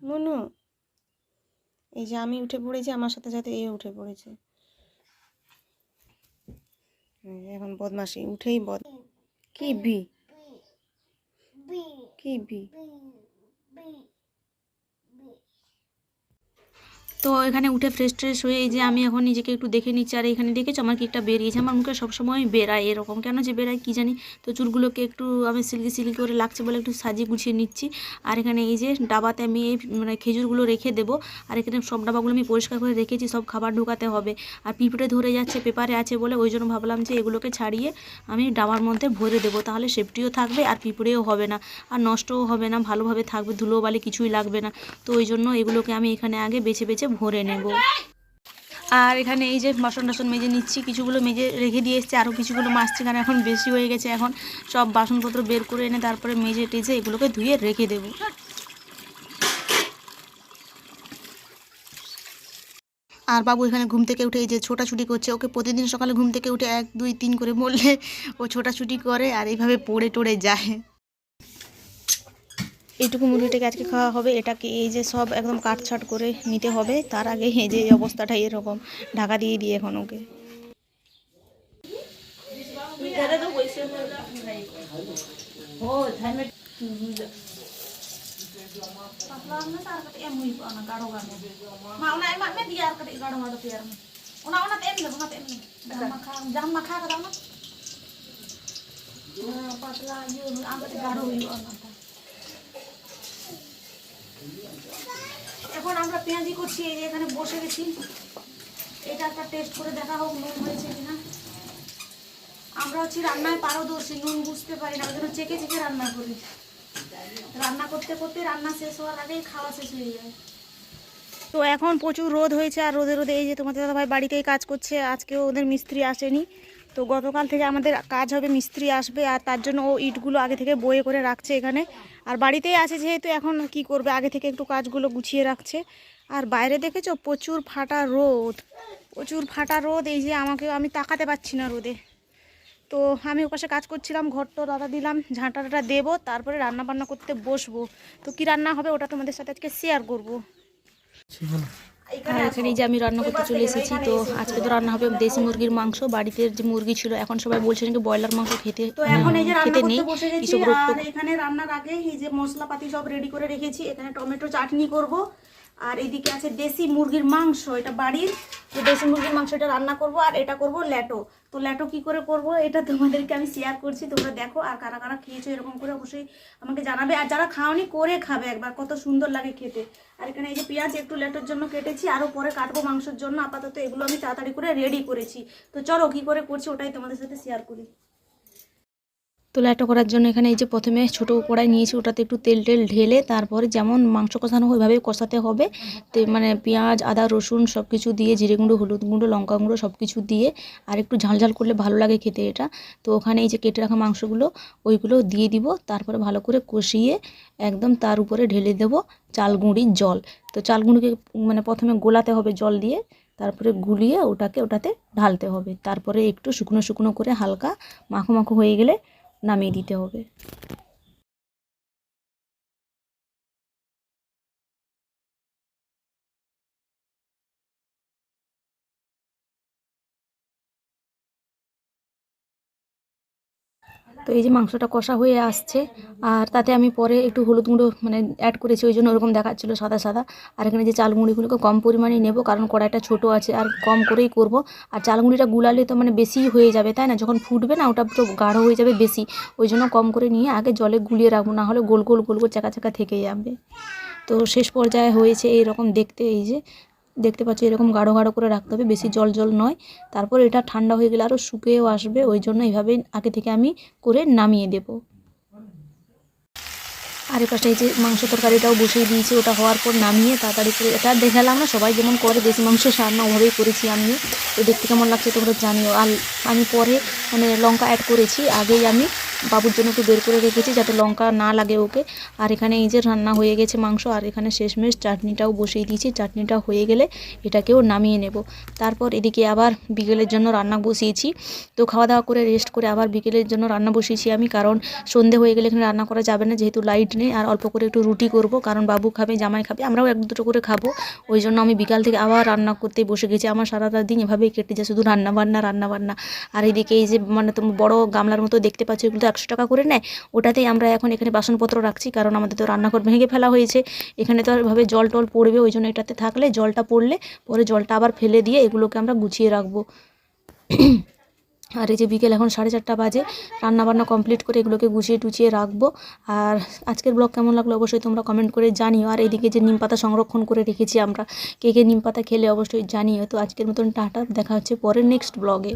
মনু? এই যে আমি উঠে পড়েছি আমার সাথে সাথে এ উঠে পড়েছে। এখন বদমাসি উঠেই বদ কি বি কি বি তো এখানে উঠে ফ্রেশ ট্রেশ হয়ে এই যে আমি এখন নিজেকে একটু দেখে নিচ্ছি, আর এখানে দেখেছ আমার কেকটা বেরিয়েছে, আমার মুখে সবসময় বেরায় এরকম। কেন যে বেরায় কী জানি? তো চুলগুলোকে একটু আমি সিল্কি সিল্কি করে লাগছে বলে একটু সাজিয়ে গুছিয়ে নিচ্ছি। আর এখানে এই যে ডাবাতে আমি এই মানে খেজুরগুলো রেখে দেবো, আর এখানে সব ডাবাগুলো আমি পরিষ্কার করে রেখেছি, সব খাবার ঢোকাতে হবে। আর পিঁপড়ে ধরে যাচ্ছে, পেপারে আছে বলে ওই জন্য ভাবলাম যে এগুলোকে ছাড়িয়ে আমি ডাবার মধ্যে ভরে দেবো, তাহলে সেফটিও থাকবে আর পিঁপড়েও হবে না। আর নষ্টও হবে না, ভালোভাবে থাকবে ধুলো বালি কিছুই লাগবে না। তো ওই জন্য এগুলোকে আমি এখানে আগে বেছে বেছে ভরে নেব। আর এখানে এই যে বাসন টাসন মেজে নিচ্ছি, কিছুগুলো মেজে রেখে দিয়ে এসেছি আরও কিছুগুলো মাছছে কারণ এখন বেশি হয়ে গেছে এখন। সব বাসনপত্র বের করে এনে তারপরে মেজে টেজে এগুলোকে ধুয়ে রেখে দেবো। আর বাবু এখানে ঘুম থেকে উঠে এই যে ছোটাছুটি করছে, ওকে প্রতিদিন সকালে ঘুম থেকে উঠে এক, দুই, তিন করে বললে ও ছোটাছুটি করে আর এইভাবে পড়ে টড়ে যায়। এইটুকু মুরগিটাকে আজকে খাওয়া হবে। এটাকে এই যে সব একদম কাটছাট করে নিতে হবে। তার আগে এই যে অবস্থাটা এরকম, ঢাকা দিয়ে দিয়ে এখন ওকে। এখন আমরা পেঁয়াজি করছি, এই এখানে বসে গেছি। এটা একটা টেস্ট করে দেখা হোক, নুন হয়েছে কিনা। আমরা হচ্ছে রান্নায় পারদর্শী, নুন বুঝতে পারি না, ওই চেকে চেকে রান্না করি। রান্না করতে করতে রান্না শেষ হওয়ার আগেই খাওয়া শেষ হয়ে যায়। তো এখন প্রচুর রোদ হয়েছে, আর রোদে রোদে এই যে তোমাদের দাদাভাই বাড়িতেই কাজ করছে, আজকেও ওদের মিস্ত্রি আসেনি। তো গতকাল থেকে আমাদের কাজ হবে, মিস্ত্রি আসবে আর তার জন্য ও ইটগুলো আগে থেকে বয়ে করে রাখছে এখানে। আর বাড়িতেই আছে যেহেতু, এখন কি করবে? আগে থেকে একটু কাজগুলো গুছিয়ে রাখছে। আর বাইরে দেখেছ? প্রচুর ফাটা রোদ, প্রচুর ফাটা রোদ। এই যে আমাকে, আমি তাকাতে পারছি না রোদে। তো আমি ওপাশে কাজ করছিলাম ঘরটো দাদা দিলাম, ঝাঁটাটা দেবো, তারপরে রান্না বান্না করতে বসবো। তো কি রান্না হবে ওটা তোমাদের সাথে আজকে শেয়ার করব। আর এখানে এই যে আমি রান্না করতে চলে এসেছি তো আজকে তো রান্না হবে দেশি মুরগির মাংস বাড়িতে যে মুরগি ছিল এখন সবাই বলছে নাকি ব্রয়লার মাংস খেতে তো এখন এই যে রান্না খেতে নেই করতে বসে গেছি আর এখানে রান্নার আগে এই যে মশলাপাতি সব রেডি করে রেখেছি এখানে টমেটো চাটনি করব আর এদিকে আছে দেশি মুরগির মাংস এটা বাড়ির যে দেশি মুরগির মাংসটা রান্না করব আর এটা করব ল্যাটো। তো ল্যাটো কি করে করব এটা তোমাদেরকে আমি শেয়ার করছি, তোমরা দেখো আর কারা কারা খেয়েছো এরকম করে অবশ্যই আমাকে জানাবে। আর যারা খাওয়ানি করে খাবে একবার, কত সুন্দর লাগে খেতে। আর এখানে এই যে পেঁয়াজ একটু ল্যাটোর জন্য কেটেছি আরও পরে কাটবো মাংসের জন্য। আপাতত এগুলো আমি তাড়াতাড়ি করে রেডি করেছি। তো চলো কি করে করছি ওটাই তোমাদের সাথে শেয়ার করি। তো লাইটা করার জন্য এখানে এই যে প্রথমে ছোটো কড়াই নিয়েছি, ওটাতে একটু তেল টেল ঢেলে তারপরে যেমন মাংস কষানো ওইভাবে কষাতে হবে। মানে পেঁয়াজ, আদা, রসুন সব কিছু দিয়ে, জিরে গুঁড়ো, হলুদ গুঁড়ো, লঙ্কা গুঁড়ো সব কিছু দিয়ে আর একটু ঝাল ঝাল করলে ভালো লাগে খেতে এটা। তো ওখানে এই যে কেটে রাখা মাংসগুলো, ওইগুলো দিয়ে দিব, তারপরে ভালো করে কষিয়ে একদম তার উপরে ঢেলে দেবো চাল গুঁড়ির জল। তো চাল গুঁড়িকে মানে প্রথমে গোলাতে হবে জল দিয়ে, তারপরে গুলিয়ে ওটাকে, ওটাতে ঢালতে হবে। তারপরে একটু শুকনো শুকনো করে হালকা মাখো মাখো হয়ে গেলে নামিয়ে দিতে হবে। তো এই যে মাংসটা কষা হয়ে আসছে, আর তাতে আমি পরে একটু হলুদ গুঁড়ো মানে অ্যাড করেছি, ওই জন্য ওরকম দেখাচ্ছিলো সাদা সাদা। আর এখানে যে চাল গুঁড়িগুলোকে কম পরিমাণে নেব, কারণ কড়াইটা ছোট আছে, আর কম করেই করব। আর চাল গুঁড়িটা গুলালে তো মানে বেশি হয়ে যাবে, তাই না? যখন ফুটবে না, ওটা তো গাঢ় হয়ে যাবে বেশি। ওই জন্য কম করে নিয়ে আগে জলে গুলিয়ে রাখব, না হলে গোল গোল গোল গোল চাকা চাকা থেকে যাবে। তো শেষ পর্যায়ে হয়েছে এই রকম দেখতে, এই যে দেখতে পাচ্ছি এরকম গাঢ় গাঢ় করে রাখতে হবে, বেশি জল জল নয়। তারপর এটা ঠান্ডা হয়ে গেলে আরও শুকিয়েও আসবে, ওই জন্য এইভাবে আগে থেকে আমি করে নামিয়ে দেব। আর পাশে এই যে মাংস তরকারিটাও বসিয়ে দিয়েছি, ওটা হওয়ার পর নামিয়ে তাড়াতাড়ি করে এটা দেখালাম না, সবাই যেমন করে, দেশি মাংস রান্না ওভাবেই করেছি আমি তো দেখতে কেমন লাগছে তোমরা জানিও। আর আমি পরে মানে লঙ্কা অ্যাড করেছি, আগেই আমি বাবুর জন্য একটু বের করে রেখেছি যাতে লঙ্কা না লাগে ওকে। আর এখানে এই যে রান্না হয়ে গেছে মাংস, আর এখানে শেষমেশ চাটনিটাও বসিয়ে দিয়েছি। চাটনিটা হয়ে গেলে এটাকেও নামিয়ে নেব। তারপর এদিকে আবার বিকেলের জন্য রান্না বসিয়েছি। তো খাওয়া দাওয়া করে রেস্ট করে আবার বিকেলের জন্য রান্না বসিয়েছি আমি, কারণ সন্ধে হয়ে গেলে এখানে রান্না করা যাবে না, যেহেতু লাইট নেই। আর অল্প করে একটু রুটি করব, কারণ বাবু খাবে, জামাই খাবে, আমরাও এক দুটো করে খাব। ওই জন্য আমি বিকাল থেকে আবার রান্না করতে বসে গেছি। আমার সারাটা দিন এভাবেই কেটে যায়, শুধু রান্না বান্না রান্না বান্না আর এদিকে এই যে মানে তুমি বড় গামলার মতো দেখতে পাচ্ছ, এগুলো একশো টাকা করে নেয়, ওটাতেই আমরা এখন এখানে বাসনপত্র রাখছি, কারণ আমাদের তো রান্নাঘর ভেঙে ফেলা হয়েছে। এখানে তো আর এভাবে জল টল পড়বে, ওই জন্য এটাতে থাকলে জলটা পড়লে পরে জলটা আবার ফেলে দিয়ে এগুলোকে আমরা গুছিয়ে রাখব। আর এই যে বিকেল এখন সাড়ে চারটা বাজে রান্না বান্না কমপ্লিট করে এগুলোকে গুছিয়ে টুচিয়ে রাখব। আর আজকের ব্লগ কেমন লাগল অবশ্যই তোমরা কমেন্ট করে জানিও। আর এদিকে যে নিম পাতা সংরক্ষণ করে রেখেছি আমরা, কে কে নিম পাতা খেলে অবশ্যই জানিও। তো আজকের মতন টাটা, দেখা হচ্ছে পরের নেক্সট ব্লগে